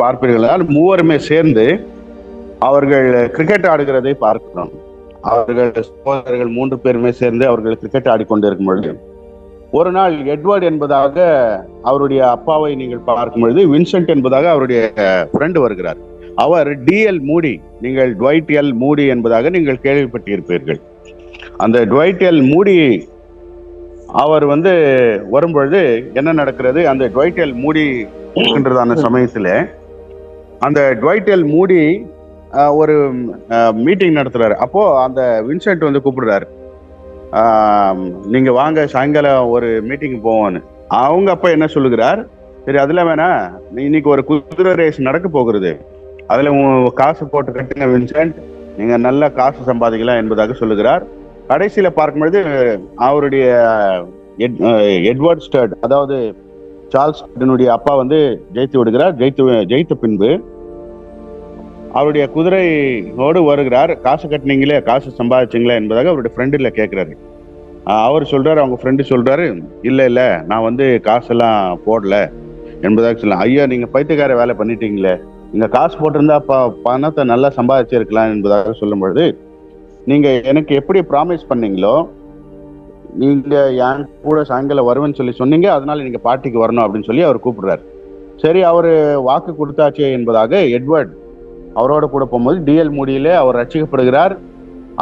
நீங்கள் பார்ப்பீர்கள்? மூவருமே சேர்ந்து அவர்கள் கிரிக்கெட் ஆடுகிறதை பார்க்கிறோம். அவர்கள் சகோதரர்கள் மூன்று பேருமே சேர்ந்து அவர்கள் கிரிக்கெட் ஆடிக்கொண்டிருக்கும் பொழுது ஒரு நாள் எட்வர்ட் என்பதாக அவருடைய அப்பாவை நீங்கள் பார்க்கும் பொழுது வின்சென்ட் என்பதாக அவருடைய ஃப்ரெண்டு வருகிறார். அவர் டிஎல் மூடி நீங்கள் டுவைட் எல் மூடி என்பதாக நீங்கள் கேள்விப்பட்டிருப்பீர்கள். அந்த டுவைட் எல் மூடி அவர் வந்து வரும்பொழுது என்ன நடக்கிறது? அந்த டுவைட் எல் மூடி இருக்கின்றதான சமயத்துல அந்த டுவைட்டெல் மூடி ஒரு மீட்டிங் நடத்துறாரு. அப்போ அந்த வின்சென்ட் வந்து கூப்பிடுறாரு. நீங்க வாங்க சாயங்காலம் ஒரு மீட்டிங் போவோன்னு அவங்க அப்பா என்ன சொல்லுகிறார்? சரி அதுல வேணா இன்னைக்கு ஒரு குதிரை ரேஸ் நடக்க போகிறது. அதுல காசு போட்டு கட்டுங்க வின்சென்ட் நீங்க நல்ல காசு சம்பாதிக்கலாம் என்பதாக சொல்லுகிறார். கடைசியில பார்க்கும்பொழுது அவருடைய எட்- எட்வர்ட் ஸ்டர்ட் அதாவது சார்ல்ஸ் அப்பா வந்து ஜெயித்து விடுகிறார். ஜெயித்து ஜெயித்த பின்பு அவருடைய குதிரையோடு வருகிறார். காசு கட்டினீங்களே காசு சம்பாதிச்சிங்களே என்பதாக அவருடைய ஃப்ரெண்டில் கேட்குறாரு. அவர் சொல்கிறார் அவங்க ஃப்ரெண்டு சொல்கிறாரு இல்லை இல்லை நான் வந்து காசெல்லாம் போடல என்பதாக சொல்லலாம் ஐயா நீங்கள் பைத்தியக்கார வேலை பண்ணிட்டீங்களே நீங்கள் காசு போட்டிருந்தா ப- பணத்தை நல்லா சம்பாதிச்சிருக்கலாம் என்பதாக சொல்லும்பொழுது நீங்கள் எனக்கு எப்படி ப்ராமிஸ் பண்ணீங்களோ நீங்கள் என் கூட சாயங்காலம் வருவேன்னு சொல்லி சொன்னீங்க அதனால நீங்கள் பார்ட்டிக்கு வரணும் அப்படின்னு சொல்லி அவர் கூப்பிடுறாரு. சரி அவர் வாக்கு கொடுத்தாச்சு என்பதாக எட்வர்ட் அவரோட கூட போகும்போது டிஎல் மூடியிலே அவர் ரட்சிக்கப்படுகிறார்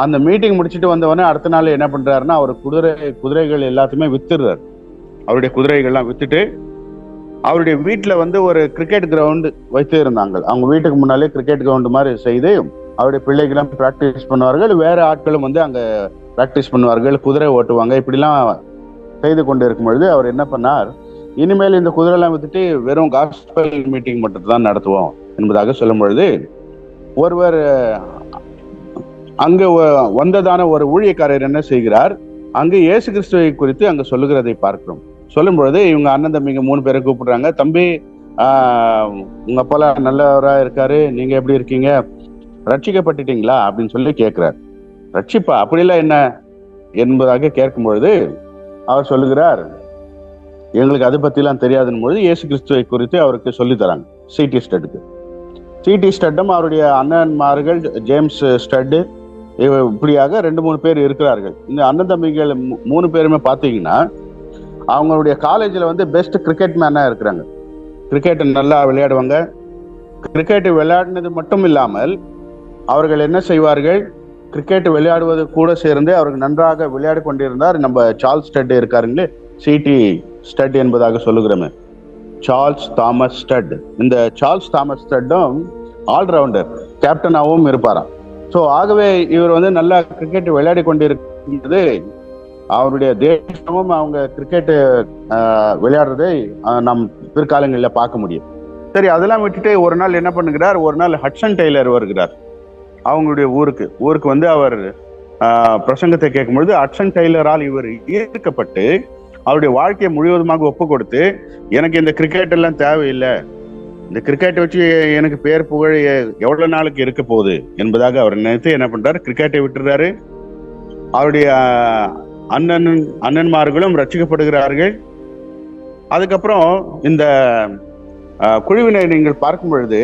அந்த மீட்டிங் முடிச்சுட்டு வந்தவொடனே அடுத்த நாள் என்ன பண்ணுறாருன்னா அவர் குதிரை குதிரைகள் எல்லாத்தையுமே வித்துடுறாரு. அவருடைய குதிரைகள்லாம் வித்துட்டு அவருடைய வீட்டில் வந்து ஒரு கிரிக்கெட் கிரவுண்டு வைத்து இருந்தாங்க. அவங்க வீட்டுக்கு முன்னாலே கிரிக்கெட் கிரவுண்டு மாதிரி செய்து அவருடைய பிள்ளைகளும் ப்ராக்டிஸ் பண்ணுவார்கள். வேறு ஆட்களும் வந்து அங்கே ப்ராக்டிஸ் பண்ணுவார்கள் குதிரை ஓட்டுவாங்க. இப்படிலாம் செய்து கொண்டு இருக்கும் பொழுது அவர் என்ன பண்ணார் இனிமேல் இந்த குதிரைலாம் வித்துட்டு வெறும் காஸ்பல் மீட்டிங் மட்டும் தான் நடத்துவோம் என்பதாக சொல்லும் பொழுது ஒருவர் அங்கு வந்ததான ஒரு ஊழியக்காரர் என்ன செய்கிறார்? அங்கு இயேசு கிறிஸ்துவை குறித்து அங்கு சொல்லுகிறதை பார்க்கிறோம். சொல்லும் பொழுது இவங்க அண்ணன் தம்பிங்க மூணு பேரை கூப்பிடுறாங்க. தம்பி உங்க அப்பெல்லாம் நல்லவரா இருக்காரு. நீங்க எப்படி இருக்கீங்க? ரட்சிக்கப்பட்டுட்டீங்களா? அப்படின்னு சொல்லி கேட்கிறார். ரட்சிப்பா? அப்படிலாம் என்ன? என்பதாக கேட்கும் பொழுது அவர் சொல்லுகிறார் எங்களுக்கு அதை பத்திலாம் தெரியாதுன்னு பொழுது இயேசு கிறிஸ்துவை குறித்து அவருக்கு சொல்லி தராங்க. சிடி ஸ்டட்டுக்கு சிடி ஸ்டட்டும் அவருடைய அண்ணன்மார்கள் ஜேம்ஸ் ஸ்டட்டு இப்படியாக ரெண்டு மூணு பேர் இருக்கிறார்கள். இந்த அண்ணன் தம்பிகள் மூணு பேருமே பார்த்தீங்கன்னா அவங்களுடைய காலேஜில் வந்து பெஸ்ட் கிரிக்கெட் மேனாக இருக்கிறாங்க. கிரிக்கெட் நல்லா விளையாடுவாங்க. கிரிக்கெட் விளையாடினது மட்டும் இல்லாமல் அவர்கள் என்ன செய்வார்கள்? கிரிக்கெட் விளையாடுவது கூட சேர்ந்து அவர்கள் நன்றாக விளையாடி கொண்டிருந்தார். நம்ம சார்ல்ஸ் ஸ்டட் இருக்காருங்களே சிடி ஸ்டட் என்பதாக சொல்லுகிறோமே. Charles Thomas Studd. இந்த சார்ல்ஸ் தாமஸ் ஸ்டட்டும் ஆல்ரவுண்டர் கேப்டனாகவும் இருப்பாராம். ஸோ ஆகவே இவர் வந்து நல்லா கிரிக்கெட் விளையாடி கொண்டிருக்கின்றது அவருடைய தேசமும் அவங்க கிரிக்கெட்டு விளையாடுறதை நம் பிற்காலங்களில் பார்க்க முடியும். சரி அதெல்லாம் விட்டுட்டு ஒரு நாள் என்ன பண்ணுகிறார்? ஒரு நாள் ஹட்சன் டெய்லர் வருகிறார். அவங்களுடைய ஊருக்கு. ஊருக்கு வந்து அவர் பிரசங்கத்தை கேட்கும்பொழுது ஹட்சன் டெய்லரால் இவர் ஈர்க்கப்பட்டு அவருடைய வாழ்க்கையை முழுவதுமாக ஒப்பு கொடுத்து எனக்கு இந்த கிரிக்கெட் எல்லாம் தேவையில்லை. இந்த கிரிக்கெட்டை வச்சு எனக்கு பேர் புகழ் எவ்வளவு நாளுக்கு இருக்க போகுது என்பதாக அவர் நினைத்து என்ன பண்றாரு? கிரிக்கெட்டை விட்டுறாரு அவருடைய அண்ணன் அண்ணன்மார்களும் ரட்சிக்கப்படுகிறார்கள் அதுக்கப்புறம் இந்த குழுவினை நீங்கள் பார்க்கும் பொழுது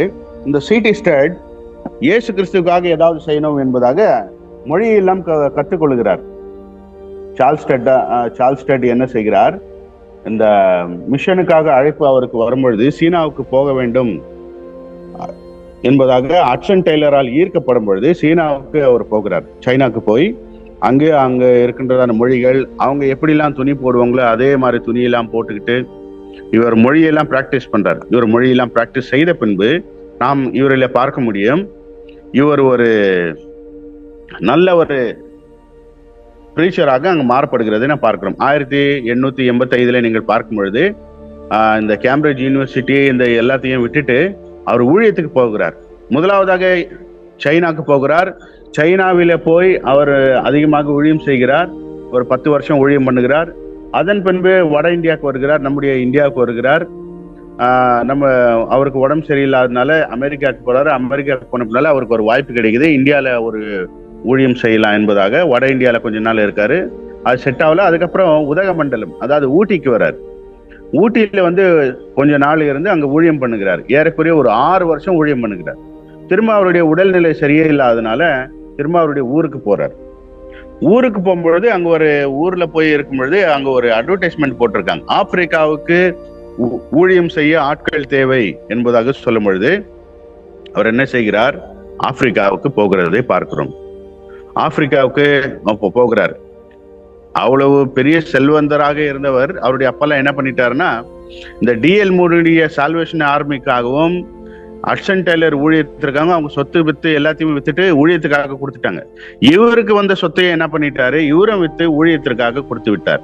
இந்த சிடி ஸ்டட் இயேசு கிறிஸ்துக்காக ஏதாவது செய்யணும் என்பதாக மொழியெல்லாம் கற்றுக்கொள்கிறார். சார்ல்ஸ் கற்றுக்கொள்கிறார் என்ன செய்கிறார்? இந்த மிஷனுக்காக அழைப்பு அவருக்கு வரும்பொழுது சீனாவுக்கு போக வேண்டும் என்பதாக அட்சன் டெய்லரால் ஈர்க்கப்படும் பொழுது சீனாவுக்கு அவர் போகிறார். சைனாக்கு போய் அங்கே அங்க இருக்கின்றதான மொழிகள் அவங்க எப்படிலாம் துணி போடுவாங்களோ அதே மாதிரி துணியெல்லாம் போட்டுக்கிட்டு இவர் மொழியெல்லாம் பிராக்டிஸ் பண்றார். இவர் மொழியெல்லாம் பிராக்டிஸ் செய்த பின்பு நாம் இவரில் பார்க்க முடியும் இவர் ஒரு நல்ல ஒரு பிரீச்சராக அங்கே மாறப்படுகிறதை நான் பார்க்கிறோம். ஆயிரத்தி எண்ணூத்தி எண்பத்தி ஐதுல நீங்கள் பார்க்கும் பொழுது இந்த கேம்பிரிட்ஜ் யூனிவர்சிட்டி இந்த எல்லாத்தையும் விட்டுட்டு அவர் ஊழியத்துக்கு போகிறார். முதலாவதாக சைனாக்கு போகிறார். சைனாவில போய் அவர் அதிகமாக ஊழியம் செய்கிறார். ஒரு பத்து வருஷம் ஊழியம் பண்ணுகிறார். அதன் பின்பு வட இந்தியாவுக்கு வருகிறார். நம்முடைய இந்தியாவுக்கு வருகிறார். நம்ம அவருக்கு உடம்பு சரியில்லாதனால அமெரிக்காவுக்கு போறாரு. அமெரிக்காவுக்கு போன அவருக்கு ஒரு வாய்ப்பு கிடைக்குது. இந்தியாவில் ஒரு ஊழியம் செய்யலாம் என்பதாக வட இந்தியாவில் கொஞ்ச நாள் இருக்காரு. அது செட் ஆகல. அதுக்கப்புறம் உதகமண்டலம் அதாவது ஊட்டிக்கு வர்றார். ஊட்டியில் வந்து கொஞ்ச நாள் இருந்து அங்கே ஊழியம் பண்ணுகிறார். ஏறக்குறைய ஒரு ஆறு வருஷம் ஊழியம் பண்ணுகிறார். திரும்ப அவருடைய உடல்நிலை சரியே இல்லாதனால திரும்ப அவருடைய ஊருக்கு போறார். ஊருக்கு போகும்பொழுது அங்க ஒரு ஊர்ல போய் இருக்கும் பொழுது அங்க ஒரு அட்வர்டைஸ்மெண்ட் போட்டிருக்காங்க. ஆப்பிரிக்காவுக்கு ஊ- ஊழியம் செய்ய ஆட்கள் தேவை என்பதாக சொல்லும் பொழுது அவர் என்ன செய்கிறார்? ஆப்பிரிக்காவுக்கு போகிறதை பார்க்கிறோம். ஆப்பிரிக்காவுக்கு அப்போ போகிறார். அவ்வளவு பெரிய செல்வந்தராக இருந்தவர் அவருடைய அப்பெல்லாம் என்ன பண்ணிட்டாருன்னா இந்த டிஎல் மூடிய சால்வேஷன் ஆர்மிக்காகவும் அட்சன் டெய்லர் ஊழியத்திற்காக அவங்க சொத்து வித்து எல்லாத்தையும் வித்துட்டு ஊழியத்துக்காக கொடுத்துட்டாங்க. இவருக்கு வந்த சொத்தையை என்ன பண்ணிட்டாரு? இவரும் வித்து ஊழியத்திற்காக கொடுத்து விட்டார்.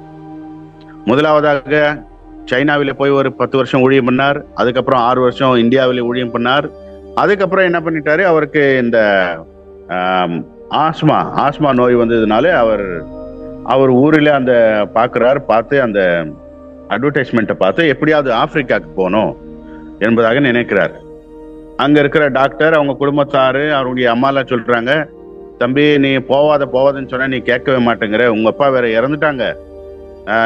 முதலாவதாக சைனாவில போய் ஒரு பத்து வருஷம் ஊழியம் பண்ணார். அதுக்கப்புறம் ஆறு வருஷம் இந்தியாவில ஊழியம் பண்ணார். அதுக்கப்புறம் என்ன பண்ணிட்டாரு? அவருக்கு இந்த ஆஸ்மா ஆஸ்மா நோய் வந்ததுனாலே அவர் அவர் ஊரில் அந்த பார்க்குறார் பார்த்து அந்த அட்வர்டைஸ்மெண்ட்டை பார்த்து எப்படியாவது ஆப்பிரிக்காவுக்கு போகணும் என்பதாக நினைக்கிறார். அங்கே இருக்கிற டாக்டர் அவங்க குடும்பத்தார் அவருடைய அம்மாலாம் சொல்கிறாங்க தம்பி நீ போவாத போவாதன்னு சொன்னால் நீ கேட்கவே மாட்டேங்கிற உங்கள் அப்பா வேற இறந்துட்டாங்க.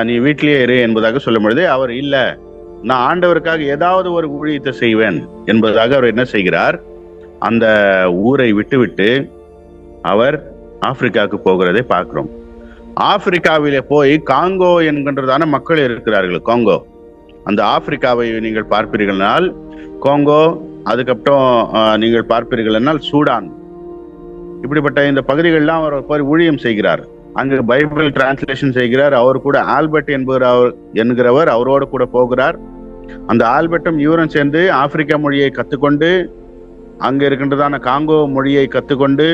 நீ வீட்டிலேயே இரு என்பதாக சொல்லும் பொழுது அவர் இல்லை நான் ஆண்டவருக்காக ஏதாவது ஒரு ஊழியத்தை செய்வேன் என்பதாக அவர் என்ன செய்கிறார்? அந்த ஊரை விட்டுவிட்டு அவர் ஆப்பிரிக்காவுக்கு போகிறதை பார்க்கிறோம். ஆப்பிரிக்காவிலே போய் காங்கோ என்கின்றதான மக்கள் இருக்கிறார்கள் காங்கோ. அந்த ஆப்பிரிக்காவை நீங்கள் பார்ப்பீர்கள்னால் காங்கோ அதுக்கப்புறம் நீங்கள் பார்ப்பீர்கள் என்றால் சூடான். இப்படிப்பட்ட இந்த பகுதிகளெல்லாம் அவர் போய் ஊழியம் செய்கிறார். அங்கு பைபிள் டிரான்ஸ்லேஷன் செய்கிறார். அவர் கூட ஆல்பர்ட் என்பவர் அவர் என்கிறவர் அவரோடு கூட போகிறார். அந்த ஆல்பர்ட்டும் இவரும் சேர்ந்து ஆப்பிரிக்கா மொழியை கற்றுக்கொண்டு அங்கே இருக்கின்றதான காங்கோ மொழியை கற்றுக்கொண்டு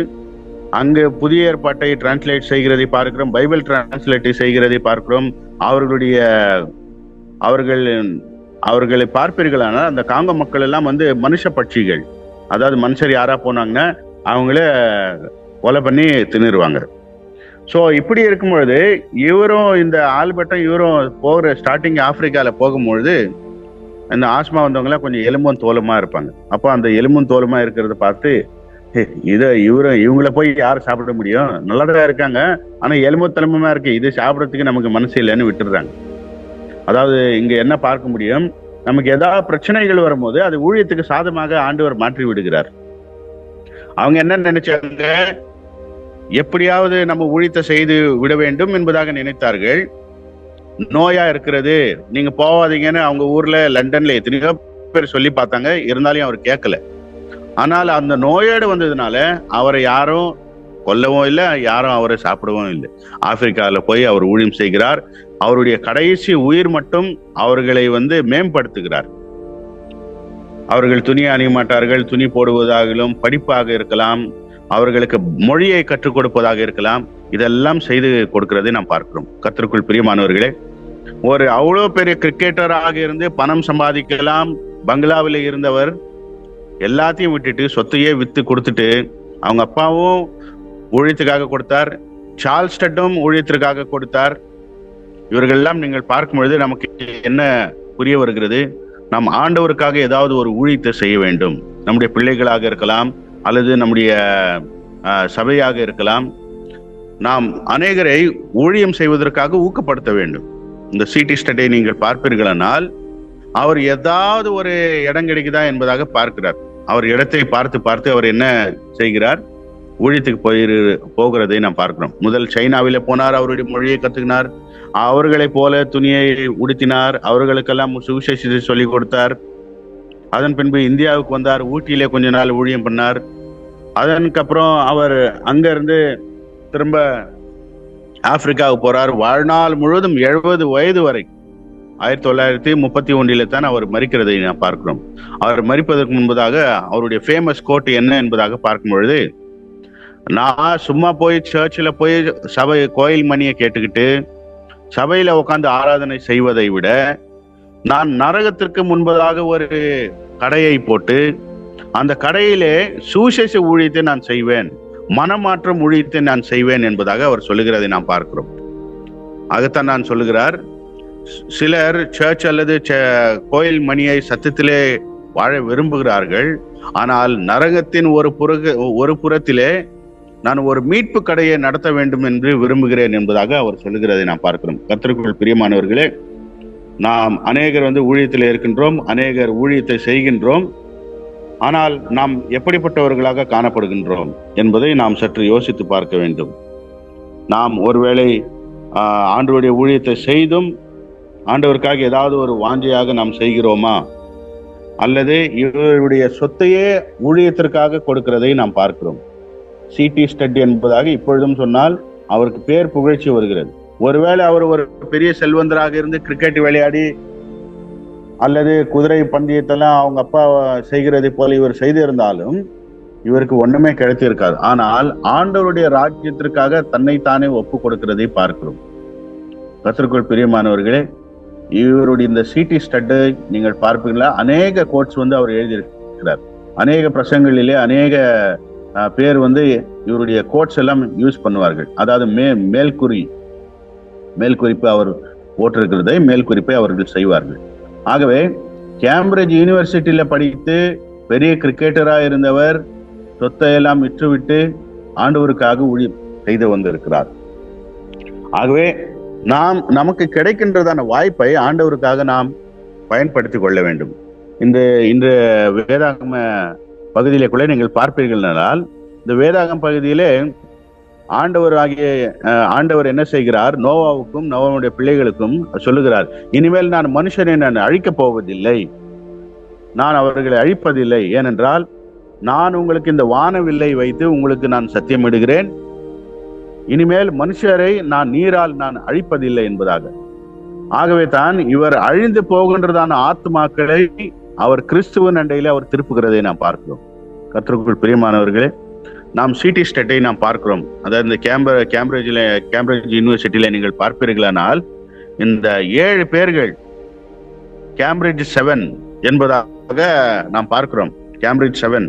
அங்கு புதிய ஏற்பாட்டை டிரான்ஸ்லேட் செய்கிறதை பார்க்கிறோம் பைபிள் டிரான்ஸ்லேட்டை செய்கிறதை பார்க்கிறோம். அவர்களுடைய அவர்கள் அவர்களை பார்ப்பீர்களானால் அந்த காங்க மக்கள் எல்லாம் வந்து மனுஷ பட்சிகள். அதாவது மனுஷர் யாரா போனாங்கன்னா அவங்கள கொலை பண்ணி தின்னுருவாங்க. ஸோ இப்படி இருக்கும் பொழுது இவரும் இந்த ஆல்பர்ட்டும் இவரும் போகிற ஸ்டார்டிங் ஆப்பிரிக்கால போகும்பொழுது இந்த ஆஸ்மா வந்தவங்களாம் கொஞ்சம் எலும்பும் தோலுமா இருப்பாங்க. அப்போ அந்த எலும்பும் தோலுமா இருக்கிறத பார்த்து இதை இவரும் இவங்கள போய் யார் சாப்பிட முடியும்? நல்லதாக இருக்காங்க. ஆனால் எலும்பு தலைமுமா இருக்கு. இது சாப்பிட்றதுக்கு நமக்கு மனசு இல்லைன்னு விட்டுடுறாங்க. அதாவது இங்கே என்ன பார்க்க முடியும்? நமக்கு ஏதாவது பிரச்சனைகள் வரும்போது அது ஊழியத்துக்கு சாதமாக ஆண்டவர் மாற்றி விடுகிறார். அவங்க என்ன நினைச்சாங்க? எப்படியாவது நம்ம ஊழியத்தை செய்து விட வேண்டும் என்பதாக நினைத்தார்கள். நோயா இருக்கிறது. நீங்க போவாதீங்கன்னு அவங்க ஊர்ல லண்டன்ல எத்தனையோ பேர் சொல்லி பார்த்தாங்க. இருந்தாலும் அவர் கேட்கல. ஆனால் அந்த நோயோடு வந்ததுனால அவரை யாரும் கொல்லவும் இல்லை யாரும் அவரை சாப்பிடவும் இல்லை. ஆப்பிரிக்காவில் போய் அவர் ஊழியம் செய்கிறார். அவருடைய கடைசி உயிர் மட்டும் அவர்களை வந்து மேம்படுத்துகிறார். அவர்கள் துணி அணிய மாட்டார்கள் துணி போடுவதாகலும் படிப்பாக இருக்கலாம் அவர்களுக்கு மொழியை கற்றுக் கொடுப்பதாக இருக்கலாம். இதெல்லாம் செய்து கொடுக்கிறதை நாம் பார்க்கிறோம். கத்திற்குள் பிரியமானவர்களே ஒரு அவ்வளோ பெரிய கிரிக்கெட்டராக இருந்து பணம் சம்பாதிக்கலாம். பங்களாவில் இருந்தவர் எல்லாத்தையும் விட்டுட்டு சொத்தையே வித்து கொடுத்துட்டு அவங்க அப்பாவும் ஊழியத்துக்காக கொடுத்தார். சார்ல்ஸ்டட்டும் ஊழியத்திற்காக கொடுத்தார். இவர்களெல்லாம் நீங்கள் பார்க்கும் பொழுது நமக்கு என்ன புரிய வருகிறது? நாம் ஆண்டவருக்காக ஏதாவது ஒரு ஊழியத்தை செய்ய வேண்டும். நம்முடைய பிள்ளைகளாக இருக்கலாம் அல்லது நம்முடைய சபையாக இருக்கலாம். நாம் அநேகரை ஊழியம் செய்வதற்காக ஊக்கப்படுத்த வேண்டும். இந்த சிடி ஸ்டடை நீங்கள் பார்ப்பீர்களானால் அவர் ஏதாவது ஒரு இடம் கிடைக்குதா என்பதாக பார்க்கிறார். அவர் இடத்தை பார்த்து பார்த்து அவர் என்ன செய்கிறார்? ஊழியத்துக்கு போயிரு போகிறதை நாம் பார்க்கிறோம். முதல் சைனாவில போனார் அவருடைய மொழியை கத்துக்கினார். அவர்களைப் போல துணியை உடுத்தினார். அவர்களுக்கெல்லாம் சுவிசேஷத்தை சொல்லிக் கொடுத்தார். அதன் பின்பு இந்தியாவுக்கு வந்தார். ஊட்டியிலே கொஞ்ச நாள் ஊழியம் பண்ணார். அதற்கப்புறம் அவர் அங்கிருந்து திரும்ப ஆப்பிரிக்காவுக்கு போறார். வாழ்நாள் முழுவதும் எழுபது வயது வரை ஆயிரத்தி தொள்ளாயிரத்தி முப்பத்தி ஒன்றில தான் அவர் மறிக்கிறதை நான் பார்க்கிறோம். அவர் மறிப்பதற்கு முன்பதாக அவருடைய ஃபேமஸ் கோட் என்ன என்பதாக பார்க்கும் பொழுது நான் சும்மா போய் சர்ச்சில் போய் சபை கோயில் மணியை கேட்டுக்கிட்டு சபையில் உட்காந்து ஆராதனை செய்வதை விட நான் நரகத்திற்கு முன்பதாக ஒரு கடையை போட்டு அந்த கடையிலே சுவிசேஷ ஊழியத்தை நான் செய்வேன் மனமாற்றம் ஊழியத்தை நான் செய்வேன் என்பதாக அவர் சொல்லுகிறதை நாம் பார்க்கிறோம். அதைத்தான் நான் சொல்லுகிறார் சிலர் சர்ச் அல்லது ச- கோயில் மணியை சத்தத்திலே வாழ விரும்புகிறார்கள். ஆனால் நரகத்தின் ஒரு புற ஒரு புறத்திலே நான் ஒரு மீட்பு கடையை நடத்த வேண்டும் என்று விரும்புகிறேன் என்பதாக அவர் சொல்லுகிறதை நாம் பார்க்கிறோம். கர்த்தருக்குள் பிரியமானவர்களே நாம் அநேகர் வந்து ஊழியத்தில் இருக்கின்றோம் அநேகர் ஊழியத்தை செய்கின்றோம். ஆனால் நாம் எப்படிப்பட்டவர்களாக காணப்படுகின்றோம் என்பதை நாம் சற்று யோசித்து பார்க்க வேண்டும். நாம் ஒருவேளை ஆண்டோடைய ஊழியத்தை செய்தும் ஆண்டவருக்காக ஏதாவது ஒரு வாஞ்சையாக நாம் செய்கிறோமா? அல்லது இவருடைய சொத்தையே ஊழியத்திற்காக கொடுக்கிறதை நாம் பார்க்கிறோம். சிடி ஸ்டட் என்பதாக இப்பொழுதும் சொன்னால் அவருக்கு பேர் புகழ்ச்சி வருகிறது. ஒருவேளை அவர் ஒரு பெரிய செல்வந்தராக இருந்து கிரிக்கெட் விளையாடி அல்லது குதிரை பந்தயத்தெல்லாம் அவங்க அப்பா செய்கிறதை போல இவர் செய்திருந்தாலும் இவருக்கு ஒண்ணுமே கிடைத்திருக்காது. ஆனால் ஆண்டவருடைய ராஜ்யத்திற்காக தன்னைத்தானே ஒப்பு கொடுக்கிறதை பார்க்கிறோம். கத்திற்குள் பிரியமானவர்களே இவருடைய இந்த சிடி ஸ்டட்டை நீங்கள் பார்ப்பீங்களா? அநேக கோட்ஸ் வந்து அவர் எழுதியிருக்கிறார். அநேக பிரசங்களிலே அநேக பேர் வந்து இவருடைய கோட்ஸ் எல்லாம் யூஸ் பண்ணுவார்கள். அதாவது மே மேல்குறி மேல்குறிப்பு அவர் போட்டிருக்கிறதை மேல்குறிப்பை அவர்கள் செய்வார்கள். ஆகவே கேம்பிரிட்ஜ் யூனிவர்சிட்டியில் படித்து பெரிய கிரிக்கெட்டராக இருந்தவர் சொத்தை எல்லாம் விற்றுவிட்டு ஆண்டவருக்காக ஊழி செய்து வந்திருக்கிறார். ஆகவே நாம் நமக்கு கிடைக்கின்றதான வாய்ப்பை ஆண்டவருக்காக நாம் பயன்படுத்தி கொள்ள வேண்டும். இந்த இந்த வேதாகம பகுதியிலே கூட நீங்கள் பார்ப்பீர்கள் என்றால் இந்த வேதாகம் பகுதியிலே ஆண்டவர் ஆகிய ஆண்டவர் என்ன செய்கிறார்? நோவாவுக்கும் நோவாவுடைய பிள்ளைகளுக்கும் சொல்லுகிறார் இனிமேல் நான் மனுஷனை நான் அழிக்கப் போவதில்லை. நான் அவர்களை அழிப்பதில்லை. ஏனென்றால் நான் உங்களுக்கு இந்த வானவில்லை வைத்து உங்களுக்கு நான் சத்தியமிடுகிறேன். இனிமேல் மனுஷரை நான் நீரால் நான் அழிப்பதில்லை என்பதாக. ஆகவே தான் இவர் அழிந்து போகின்றதான ஆத்மாக்களை அவர் கிறிஸ்துவன் அண்டையில அவர் திருப்புகிறதை நாம் பார்க்கிறோம். கர்த்தருக்குள் பிரியமானவர்களே நாம் சிடி ஸ்டேட்டை நாம் பார்க்கிறோம். அதாவது இந்த கேம்பர் கேம்பிரிட்ஜில் கேம்பிரிட்ஜ் யூனிவர்சிட்டியில நீங்கள் பார்ப்பீர்களானால் இந்த ஏழு பேர்கள் கேம்பிரிட்ஜ் செவன் என்பதாக நாம் பார்க்கிறோம். கேம்பிரிட்ஜ் செவன்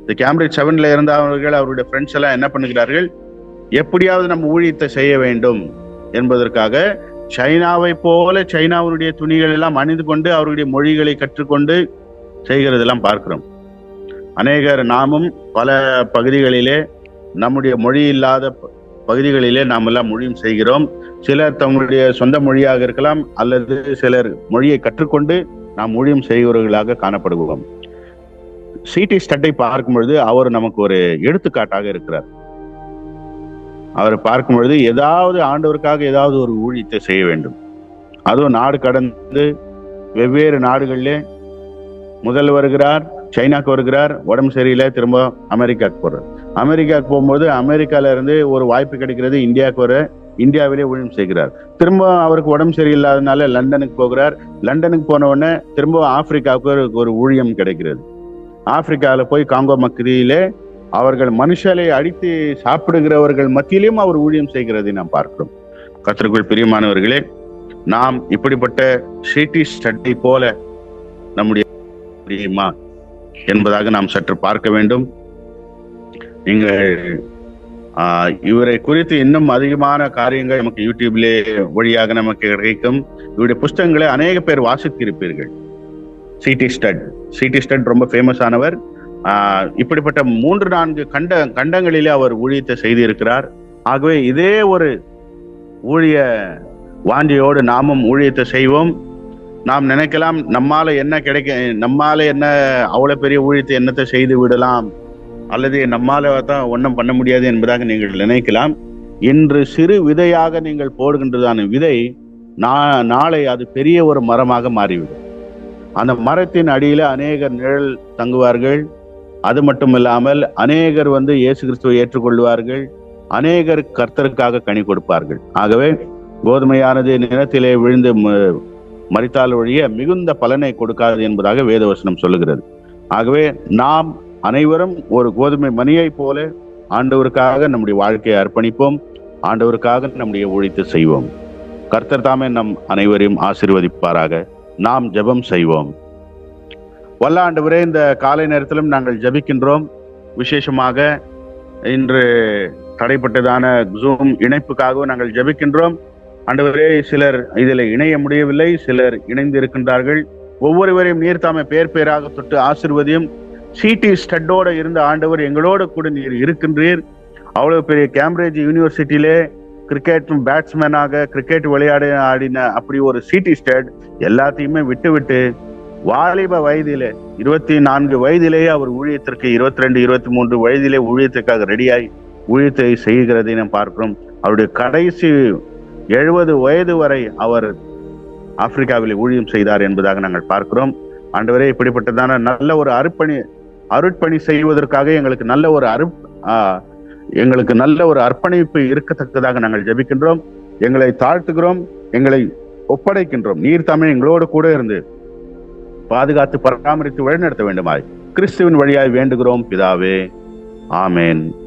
இந்த கேம்பிரிட்ஜ் செவன்ல இருந்தவர்கள் அவருடைய ஃப்ரெண்ட்ஸ் எல்லாம் என்ன பண்ணுகிறார்கள்? எப்படியாவது நம்ம ஊழியத்தை செய்ய வேண்டும் என்பதற்காக சைனாவை போல சைனாவினுடைய துணிகள் எல்லாம் அணிந்து கொண்டு அவருடைய மொழிகளை கற்றுக்கொண்டு செய்கிறதெல்லாம் பார்க்கிறோம். அநேகர் நாமும் பல பகுதிகளிலே நம்முடைய மொழி இல்லாத பகுதிகளிலே நாம் எல்லாம் மொழியும் செய்கிறோம். சிலர் தங்களுடைய சொந்த மொழியாக இருக்கலாம் அல்லது சிலர் மொழியை கற்றுக்கொண்டு நாம் மொழியும் செய்கிறவர்களாக காணப்படுவோம். சிடி ஸ்டட்டை பார்க்கும் பொழுது அவர் நமக்கு ஒரு எடுத்துக்காட்டாக இருக்கிறார். அவரை பார்க்கும் பொழுது ஏதாவது ஆண்டவருக்காக ஏதாவது ஒரு ஊழியத்தை செய்ய வேண்டும். அதுவும் நாடு கடந்து வெவ்வேறு நாடுகளிலே முதல் வருகிறார் சைனாக்கு வருகிறார் உடம்பு சரியில்லை திரும்ப அமெரிக்காவுக்கு போகிறார் அமெரிக்காவுக்கு போகும்போது அமெரிக்கால இருந்து ஒரு வாய்ப்பு கிடைக்கிறது இந்தியாவுக்கு வர இந்தியாவிலே ஊழியம் செய்கிறார். திரும்ப அவருக்கு உடம்பு சரியில்லாதனால லண்டனுக்கு போகிறார். லண்டனுக்கு போன உடனே திரும்ப ஆப்பிரிக்காவுக்கு ஒரு ஒரு ஊழியம் கிடைக்கிறது. ஆப்பிரிக்காவில் போய் காங்கோ மக்கிரியிலே அவர்கள் மனுஷரை அடித்து சாப்பிடுகிறவர்கள் மத்தியிலும் அவர் ஊழியம் செய்கிறதை நாம் பார்க்கிறோம். கத்திற்குள் பிரியமானவர்களே நாம் இப்படிப்பட்ட சிட்டி ஸ்டடி போல நம்முடைய முடியுமா என்பதாக நாம் சற்று பார்க்க வேண்டும். நீங்கள் ஆஹ், இவரை குறித்து இன்னும் அதிகமான காரியங்கள் நமக்கு யூடியூப்லே வழியாக நமக்கு கிடைக்கும். இவருடைய புஸ்தகங்களை அநேக பேர் வாசித்திருப்பீர்கள். சிடி ஸ்டட் சிடி ஸ்டட் ரொம்ப ஃபேமஸ் ஆனவர். இப்படிப்பட்ட மூன்று நான்கு கண்ட கண்டங்களிலே அவர் ஊழியத்தை செய்திருக்கிறார். ஆகவே இதே ஒரு ஊழிய வாஞ்சியோடு நாமும் ஊழியத்தை செய்வோம். நாம் நினைக்கலாம் நம்மால என்ன கிடைக்க நம்மால என்ன அவ்வளோ பெரிய ஊழியத்தை என்னத்தை செய்து விடலாம் அல்லது நம்மால தான் ஒன்றும் பண்ண முடியாது என்பதாக நீங்கள் நினைக்கலாம். இன்று சிறு விதையாக நீங்கள் போடுகின்றதான விதை நா- நாளை அது பெரிய ஒரு மரமாக மாறிவிடும். அந்த மரத்தின் அடியில் அநேகர் நிழல் தங்குவார்கள். அது மட்டும் இல்லாமல் அநேகர் வந்து இயேசு கிறிஸ்துவை ஏற்றுக்கொள்வார்கள். அநேகர் கர்த்தருக்காக கனி கொடுப்பார்கள். ஆகவே கோதுமையானது நிலத்திலே விழுந்து மறித்தால் ஒழிய மிகுந்த பலனை கொடுக்காது என்பதாக வேதவசனம் சொல்லுகிறது. ஆகவே நாம் அனைவரும் ஒரு கோதுமை மணியைப் போல ஆண்டவருக்காக நம்முடைய வாழ்க்கையை அர்ப்பணிப்போம். ஆண்டவருக்காக நம்முடைய ஒழித்து செய்வோம். கர்த்தர் தாமே நம் அனைவரையும் ஆசீர்வதிப்பாராக. நாம் ஜெபம் செய்வோம். வல்ல ஆண்டவரே இந்த காலை நேரத்திலும் நாங்கள் ஜெபிக்கின்றோம். விசேஷமாக இன்று தடைப்பட்டதான ஜூம் இணைப்புக்காகவும் நாங்கள் ஜெபிக்கின்றோம். ஆண்டவரே சிலர் இதில் இணைய முடியவில்லை சிலர் இணைந்து இருக்கின்றார்கள் ஒவ்வொருவரையும் நீர் தாமே பேர் பேராக தொட்டு ஆசிர்வதியும். சிடி ஸ்டட்டோட இருந்த ஆண்டவர் எங்களோட கூட நீர் இருக்கின்றீர். அவ்வளவு பெரிய கேம்பிரிட்ஜ் யூனிவர்சிட்டியிலே கிரிக்கெட் பேட்ஸ்மேனாக கிரிக்கெட் விளையாட ஆடின அப்படி ஒரு சிட்டி ஸ்டேட் எல்லாத்தையுமே விட்டு விட்டு வாலிப வயதிலே இருபத்தி நான்கு வயதிலேயே அவர் ஊழியத்திற்கு இருபத்தி ரெண்டு இருபத்தி மூன்று வயதிலே ஊழியத்திற்காக ரெடியாய் ஊழியத்தை செய்கிறதை நாம் பார்க்கிறோம். அவருடைய கடைசி எழுபது வயது வரை அவர் ஆப்பிரிக்காவில் ஊழியம் செய்தார் என்பதாக நாங்கள் பார்க்கிறோம். ஆண்டவரே இப்படிப்பட்டதான நல்ல ஒரு அருப்பணி அருட்பணி செய்வதற்காக எங்களுக்கு நல்ல ஒரு அரு எங்களுக்கு நல்ல ஒரு அர்ப்பணிப்பு இருக்கத்தக்கதாக நாங்கள் ஜெபிக்கின்றோம். எங்களை தாழ்த்துகிறோம். எங்களை ஒப்படைக்கின்றோம். நீர் தமிழ் எங்களோடு கூட இருந்து பாதுகாத்து பராமரித்து வழிநடத்த வேண்டுமாய் கிறிஸ்துவின் வழியாய் வேண்டுகிறோம் பிதாவே. ஆமேன்.